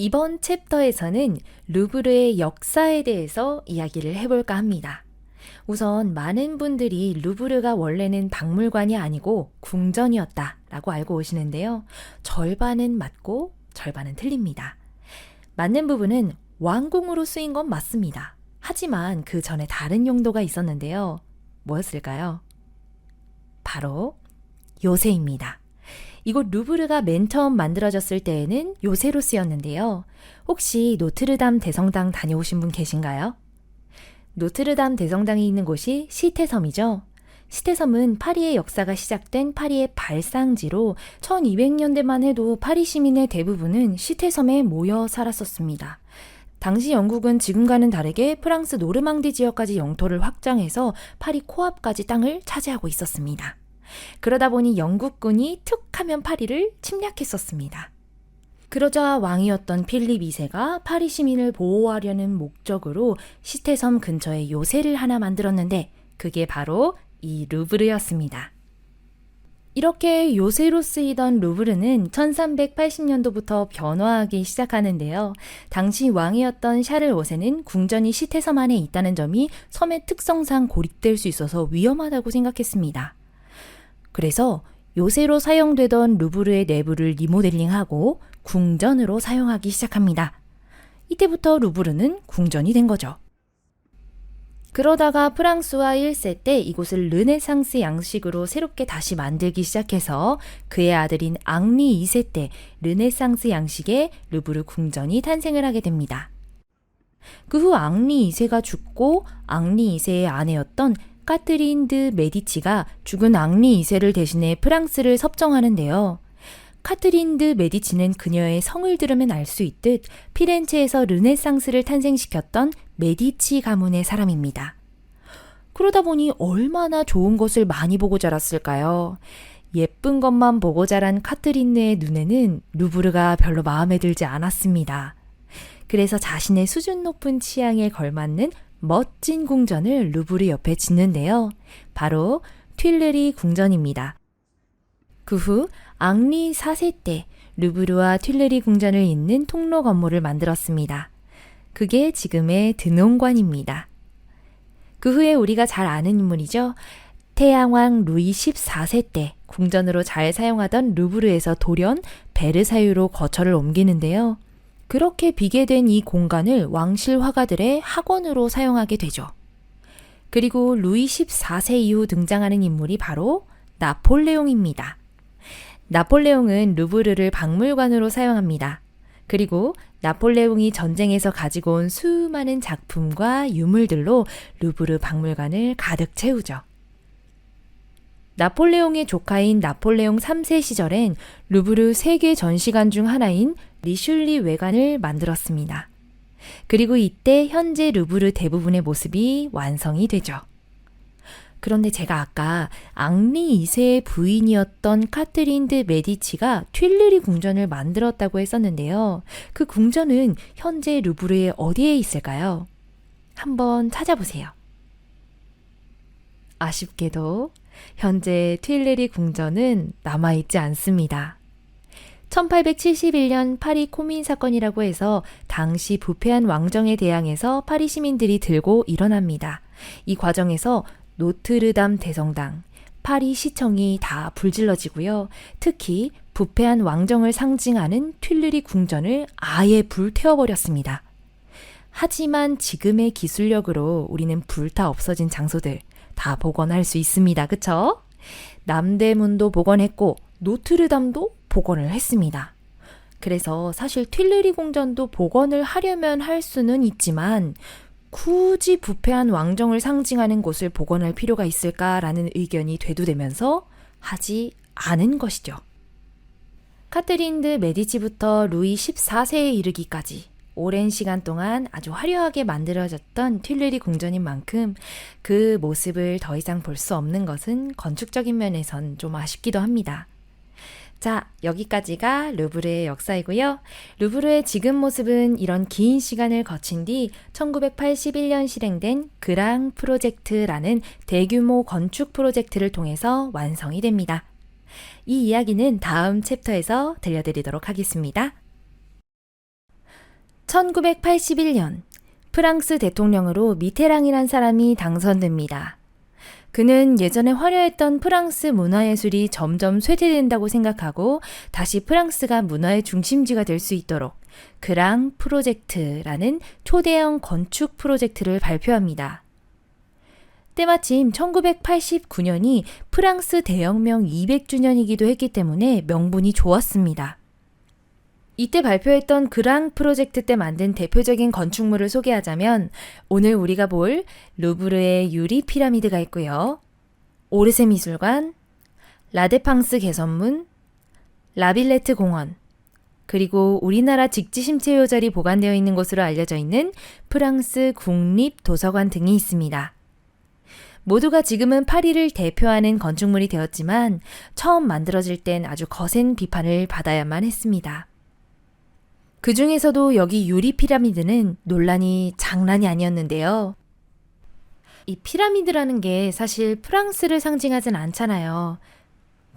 이번 챕터에서는 루브르의 역사에 대해서 이야기를 해볼까 합니다. 우선 많은 분들이 루브르가 원래는 박물관이 아니고 궁전이었다 라고 알고 오시는데요. 절반은 맞고 절반은 틀립니다. 맞는 부분은 왕궁으로 쓰인 건 맞습니다. 하지만 그 전에 다른 용도가 있었는데요. 뭐였을까요? 바로 요새입니다. 이곳 루브르가 맨 처음 만들어졌을 때에는 요새로 쓰였는데요. 혹시 노트르담 대성당 다녀오신 분 계신가요? 노트르담 대성당이 있는 곳이 시테섬이죠. 시테섬은 파리의 역사가 시작된 파리의 발상지로 1200년대만 해도 파리 시민의 대부분은 시테섬에 모여 살았었습니다. 당시 영국은 지금과는 다르게 프랑스 노르망디 지역까지 영토를 확장해서 파리 코앞까지 땅을 차지하고 있었습니다. 그러다 보니 영국군이 툭 하면 파리를 침략했었습니다. 그러자 왕이었던 필립 2세가 파리 시민을 보호하려는 목적으로 시테섬 근처에 요새를 하나 만들었는데 그게 바로 이 루브르였습니다. 이렇게 요새로 쓰이던 루브르는 1380년도부터 변화하기 시작하는데요. 당시 왕이었던 샤를 5세는 궁전이 시테섬 안에 있다는 점이 섬의 특성상 고립될 수 있어서 위험하다고 생각했습니다. 그래서 요새로 사용되던 루브르의 내부를 리모델링하고 궁전으로 사용하기 시작합니다. 이때부터 루브르는 궁전이 된 거죠. 그러다가 프랑스와 1세 때 이곳을 르네상스 양식으로 새롭게 다시 만들기 시작해서 그의 아들인 앙리 2세 때 르네상스 양식의 루브르 궁전이 탄생을 하게 됩니다. 그 후 앙리 2세가 죽고 앙리 2세의 아내였던 카트린 드 메디치가 죽은 앙리 2세를 대신해 프랑스를 섭정하는데요. 카트린 드 메디치는 그녀의 성을 들으면 알 수 있듯 피렌체에서 르네상스를 탄생시켰던 메디치 가문의 사람입니다. 그러다 보니 얼마나 좋은 것을 많이 보고 자랐을까요? 예쁜 것만 보고 자란 카트린느의 눈에는 루브르가 별로 마음에 들지 않았습니다. 그래서 자신의 수준 높은 취향에 걸맞는 멋진 궁전을 루브르 옆에 짓는데요. 바로 튠레리 궁전입니다. 그 후 앙리 4세 때 루브르와 튠레리 궁전을 잇는 통로 건물을 만들었습니다. 그게 지금의 드논관입니다. 그 후에 우리가 잘 아는 인물이죠. 태양왕 루이 14세 때 궁전으로 잘 사용하던 루브르에서 돌연 베르사유로 거처를 옮기는데요. 그렇게 비게 된 이 공간을 왕실 화가들의 학원으로 사용하게 되죠. 그리고 루이 14세 이후 등장하는 인물이 바로 나폴레옹입니다. 나폴레옹은 루브르를 박물관으로 사용합니다. 그리고 나폴레옹이 전쟁에서 가지고 온 수많은 작품과 유물들로 루브르 박물관을 가득 채우죠. 나폴레옹의 조카인 나폴레옹 3세 시절엔 루브르 세계 전시관 중 하나인 리슐리 외관을 만들었습니다. 그리고 이때 현재 루브르 대부분의 모습이 완성이 되죠. 그런데 제가 아까 앙리 2세의 부인이었던 카트린 드 메디치가 튠르리 궁전을 만들었다고 했었는데요. 그 궁전은 현재 루브르의 어디에 있을까요? 한번 찾아보세요. 아쉽게도 현재 튠레리 궁전은 남아있지 않습니다. 1871년 파리 코민 사건이라고 해서 당시 부패한 왕정에 대항해서 파리 시민들이 들고 일어납니다. 이 과정에서 노트르담 대성당, 파리 시청이 다 불질러지고요. 특히 부패한 왕정을 상징하는 튠르리 궁전을 아예 불태워버렸습니다. 하지만 지금의 기술력으로 우리는 불타 없어진 장소들 다 복원할 수 있습니다. 그쵸? 남대문도 복원했고 노트르담도 복원을 했습니다. 그래서 사실 튠르리 궁전도 복원을 하려면 할 수는 있지만 굳이 부패한 왕정을 상징하는 곳을 복원할 필요가 있을까라는 의견이 되도되면서 하지 않은 것이죠. 카트린드 메디치부터 루이 14세에 이르기까지 오랜 시간 동안 아주 화려하게 만들어졌던 튠르리 궁전인 만큼 그 모습을 더 이상 볼 수 없는 것은 건축적인 면에선 좀 아쉽기도 합니다. 자, 여기까지가 루브르의 역사이고요. 루브르의 지금 모습은 이런 긴 시간을 거친 뒤 1981년 실행된 그랑 프로젝트라는 대규모 건축 프로젝트를 통해서 완성이 됩니다. 이 이야기는 다음 챕터에서 들려드리도록 하겠습니다. 1981년 프랑스 대통령으로 미테랑이란 사람이 당선됩니다. 그는 예전에 화려했던 프랑스 문화예술이 점점 쇠퇴된다고 생각하고 다시 프랑스가 문화의 중심지가 될 수 있도록 그랑 프로젝트라는 초대형 건축 프로젝트를 발표합니다. 때마침 1989년이 프랑스 대혁명 200주년이기도 했기 때문에 명분이 좋았습니다. 이때 발표했던 그랑 프로젝트 때 만든 대표적인 건축물을 소개하자면 오늘 우리가 볼 루브르의 유리 피라미드가 있고요. 오르세 미술관, 라데팡스 개선문, 라빌레트 공원, 그리고 우리나라 직지심체요절이 보관되어 있는 곳으로 알려져 있는 프랑스 국립도서관 등이 있습니다. 모두가 지금은 파리를 대표하는 건축물이 되었지만 처음 만들어질 땐 아주 거센 비판을 받아야만 했습니다. 그 중에서도 여기 유리 피라미드는 논란이 장난이 아니었는데요. 이 피라미드라는 게 사실 프랑스를 상징하진 않잖아요.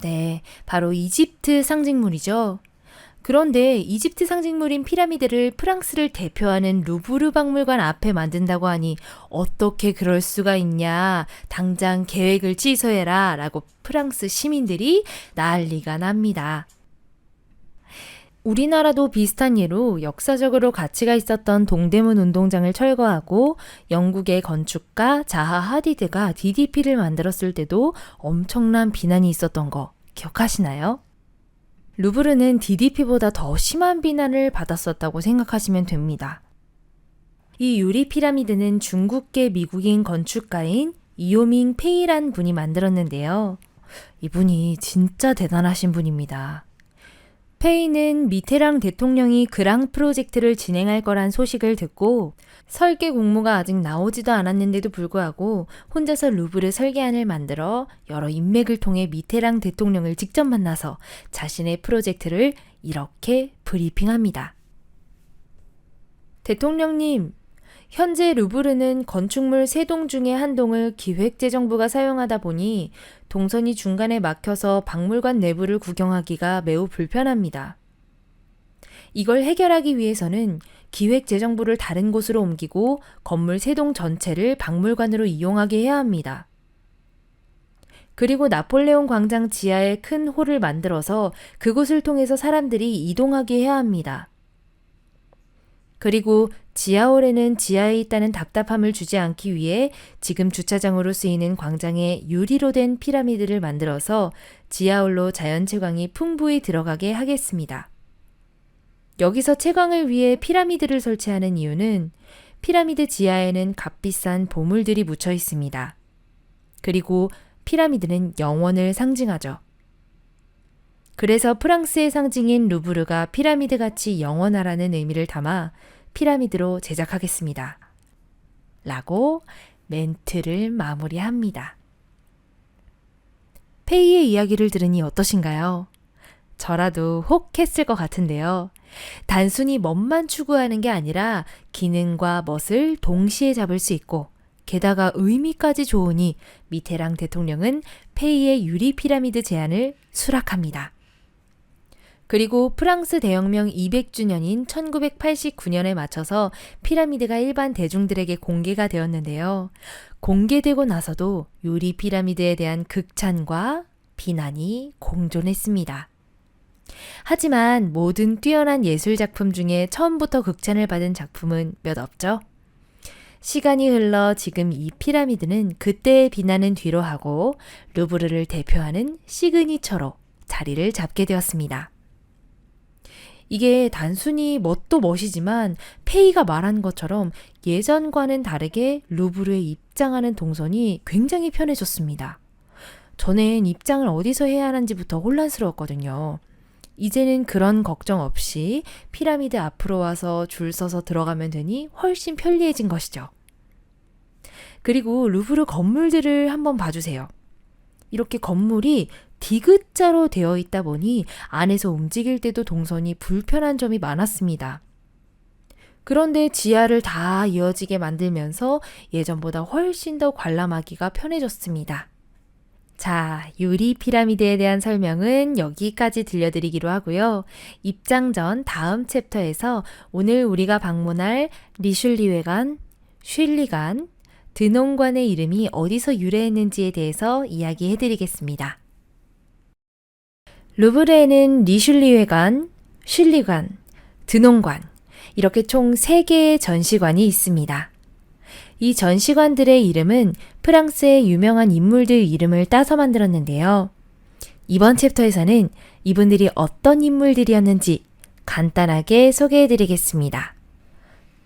네, 바로 이집트 상징물이죠. 그런데 이집트 상징물인 피라미드를 프랑스를 대표하는 루브르 박물관 앞에 만든다고 하니 어떻게 그럴 수가 있냐. 당장 계획을 취소해라. 라고 프랑스 시민들이 난리가 납니다. 우리나라도 비슷한 예로 역사적으로 가치가 있었던 동대문 운동장을 철거하고 영국의 건축가 자하 하디드가 DDP를 만들었을 때도 엄청난 비난이 있었던 거 기억하시나요? 루브르는 DDP보다 더 심한 비난을 받았었다고 생각하시면 됩니다. 이 유리 피라미드는 중국계 미국인 건축가인 이오밍 페이란 분이 만들었는데요. 이분이 진짜 대단하신 분입니다. 페이는 미테랑 대통령이 그랑 프로젝트를 진행할 거란 소식을 듣고 설계 공모가 아직 나오지도 않았는데도 불구하고 혼자서 루브르 설계안을 만들어 여러 인맥을 통해 미테랑 대통령을 직접 만나서 자신의 프로젝트를 이렇게 브리핑합니다. 대통령님, 현재 루브르는 건축물 세 동 중에 한 동을 기획재정부가 사용하다 보니 동선이 중간에 막혀서 박물관 내부를 구경하기가 매우 불편합니다. 이걸 해결하기 위해서는 기획재정부를 다른 곳으로 옮기고 건물 세 동 전체를 박물관으로 이용하게 해야 합니다. 그리고 나폴레옹 광장 지하에 큰 홀을 만들어서 그곳을 통해서 사람들이 이동하게 해야 합니다. 그리고 지하홀에는 지하에 있다는 답답함을 주지 않기 위해 지금 주차장으로 쓰이는 광장에 유리로 된 피라미드를 만들어서 지하홀로 자연 채광이 풍부히 들어가게 하겠습니다. 여기서 채광을 위해 피라미드를 설치하는 이유는 피라미드 지하에는 값비싼 보물들이 묻혀 있습니다. 그리고 피라미드는 영원을 상징하죠. 그래서 프랑스의 상징인 루브르가 피라미드 같이 영원하라는 의미를 담아 피라미드로 제작하겠습니다. 라고 멘트를 마무리합니다. 페이의 이야기를 들으니 어떠신가요? 저라도 혹 했을 것 같은데요. 단순히 멋만 추구하는 게 아니라 기능과 멋을 동시에 잡을 수 있고 게다가 의미까지 좋으니 미테랑 대통령은 페이의 유리 피라미드 제안을 수락합니다. 그리고 프랑스 대혁명 200주년인 1989년에 맞춰서 피라미드가 일반 대중들에게 공개가 되었는데요. 공개되고 나서도 유리 피라미드에 대한 극찬과 비난이 공존했습니다. 하지만 모든 뛰어난 예술 작품 중에 처음부터 극찬을 받은 작품은 몇 없죠? 시간이 흘러 지금 이 피라미드는 그때의 비난은 뒤로 하고 루브르를 대표하는 시그니처로 자리를 잡게 되었습니다. 이게 단순히 멋도 멋이지만 페이가 말한 것처럼 예전과는 다르게 루브르에 입장하는 동선이 굉장히 편해졌습니다. 전엔 입장을 어디서 해야 하는지부터 혼란스러웠거든요. 이제는 그런 걱정 없이 피라미드 앞으로 와서 줄 서서 들어가면 되니 훨씬 편리해진 것이죠. 그리고 루브르 건물들을 한번 봐주세요. 이렇게 건물이 디귿자로 되어 있다 보니 안에서 움직일 때도 동선이 불편한 점이 많았습니다. 그런데 지하를 다 이어지게 만들면서 예전보다 훨씬 더 관람하기가 편해졌습니다. 자, 유리 피라미드에 대한 설명은 여기까지 들려드리기로 하고요. 입장 전 다음 챕터에서 오늘 우리가 방문할 리슐리회관, 쉴리관, 드농관의 이름이 어디서 유래했는지에 대해서 이야기해드리겠습니다. 루브르에는 리슐리회관, 쉴리관, 드농관, 이렇게 총 3개의 전시관이 있습니다. 이 전시관들의 이름은 프랑스의 유명한 인물들 이름을 따서 만들었는데요. 이번 챕터에서는 이분들이 어떤 인물들이었는지 간단하게 소개해 드리겠습니다.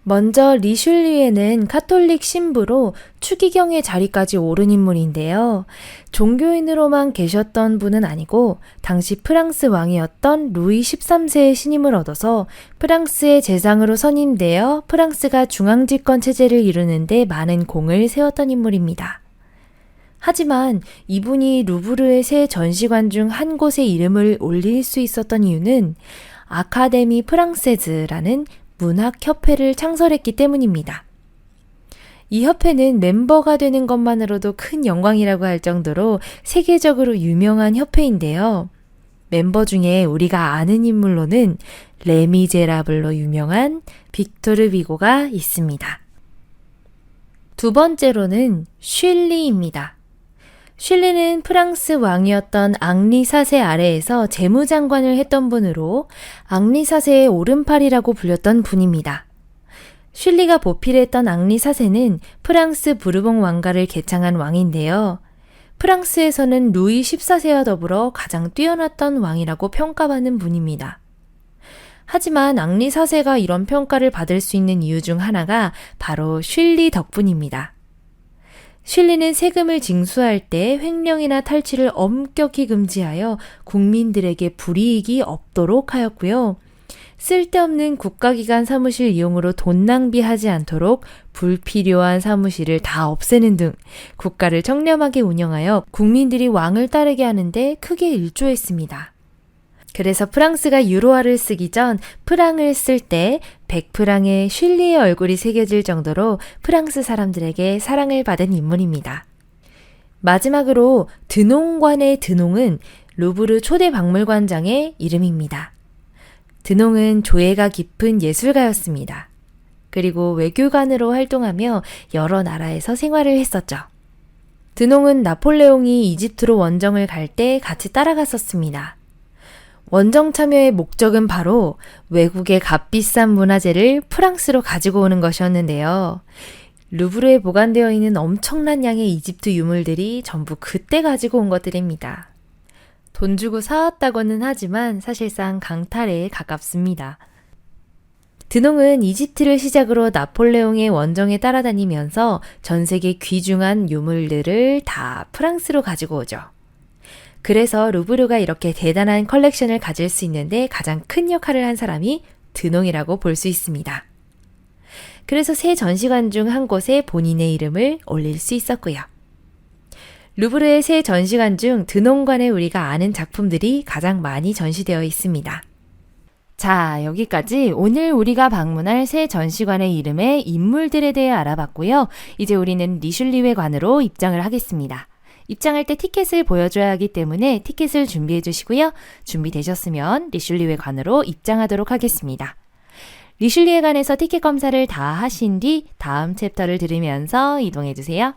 먼저 리슐리에는 카톨릭 신부로 추기경의 자리까지 오른 인물인데요. 종교인으로만 계셨던 분은 아니고 당시 프랑스 왕이었던 루이 13세의 신임을 얻어서 프랑스의 재상으로 선임되어 프랑스가 중앙집권 체제를 이루는데 많은 공을 세웠던 인물입니다. 하지만 이분이 루브르의 새 전시관 중 한 곳의 이름을 올릴 수 있었던 이유는 아카데미 프랑세즈라는 문학협회를 창설했기 때문입니다. 이 협회는 멤버가 되는 것만으로도 큰 영광이라고 할 정도로 세계적으로 유명한 협회인데요. 멤버 중에 우리가 아는 인물로는 레미제라블로 유명한 빅토르 비고가 있습니다. 두 번째로는 쉴리입니다. 슐리는 프랑스 왕이었던 앙리 사세 아래에서 재무장관을 했던 분으로 앙리 사세의 오른팔이라고 불렸던 분입니다. 슐리가 보필했던 앙리 사세는 프랑스 부르봉 왕가를 개창한 왕인데요. 프랑스에서는 루이 14세와 더불어 가장 뛰어났던 왕이라고 평가받는 분입니다. 하지만 앙리 사세가 이런 평가를 받을 수 있는 이유 중 하나가 바로 슐리 덕분입니다. 슐리는 세금을 징수할 때 횡령이나 탈취를 엄격히 금지하여 국민들에게 불이익이 없도록 하였고요. 쓸데없는 국가기관 사무실 이용으로 돈 낭비하지 않도록 불필요한 사무실을 다 없애는 등 국가를 청렴하게 운영하여 국민들이 왕을 따르게 하는데 크게 일조했습니다. 그래서 프랑스가 유로화를 쓰기 전 프랑을 쓸 때 100프랑의 슐리의 얼굴이 새겨질 정도로 프랑스 사람들에게 사랑을 받은 인물입니다. 마지막으로 드농관의 드농은 루브르 초대 박물관장의 이름입니다. 드농은 조예가 깊은 예술가였습니다. 그리고 외교관으로 활동하며 여러 나라에서 생활을 했었죠. 드농은 나폴레옹이 이집트로 원정을 갈 때 같이 따라갔었습니다. 원정 참여의 목적은 바로 외국의 값비싼 문화재를 프랑스로 가지고 오는 것이었는데요. 루브르에 보관되어 있는 엄청난 양의 이집트 유물들이 전부 그때 가지고 온 것들입니다. 돈 주고 사왔다고는 하지만 사실상 강탈에 가깝습니다. 드농은 이집트를 시작으로 나폴레옹의 원정에 따라다니면서 전 세계 귀중한 유물들을 다 프랑스로 가지고 오죠. 그래서 루브르가 이렇게 대단한 컬렉션을 가질 수 있는데 가장 큰 역할을 한 사람이 드농이라고 볼 수 있습니다. 그래서 새 전시관 중 한 곳에 본인의 이름을 올릴 수 있었고요. 루브르의 새 전시관 중 드농관에 우리가 아는 작품들이 가장 많이 전시되어 있습니다. 자, 여기까지 오늘 우리가 방문할 새 전시관의 이름의 인물들에 대해 알아봤고요. 이제 우리는 리슐리회 관으로 입장을 하겠습니다. 입장할 때 티켓을 보여줘야 하기 때문에 티켓을 준비해 주시고요. 준비되셨으면 리슐리회 관으로 입장하도록 하겠습니다. 리슐리회 관에서 티켓 검사를 다 하신 뒤 다음 챕터를 들으면서 이동해 주세요.